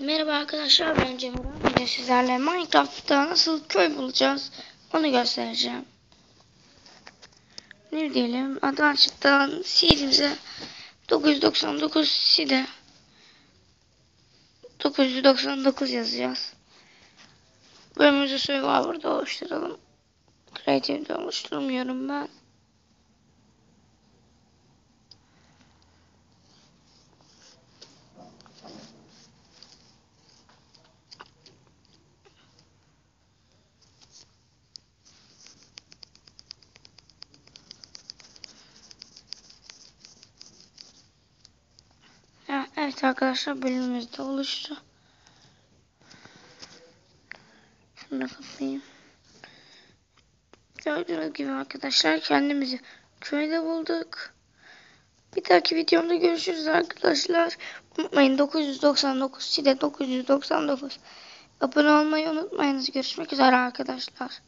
Merhaba arkadaşlar ben Cemil. Bugün sizlerle Minecraft'ta nasıl köy bulacağız onu göstereceğim. Ne diyelim Advanced'dan seedimize 999 seed'e 999 yazacağız. Bölümümüzü Survivor'da oluşturalım. Creative'de oluşturmuyorum ben. Evet arkadaşlar bölümümüz de oluştu. Şunu da kapayım. Gördüğünüz gibi arkadaşlar kendimizi köyde bulduk. Bir dahaki videomda görüşürüz arkadaşlar. Unutmayın 999 side 999. Abone olmayı unutmayınız. Görüşmek üzere arkadaşlar.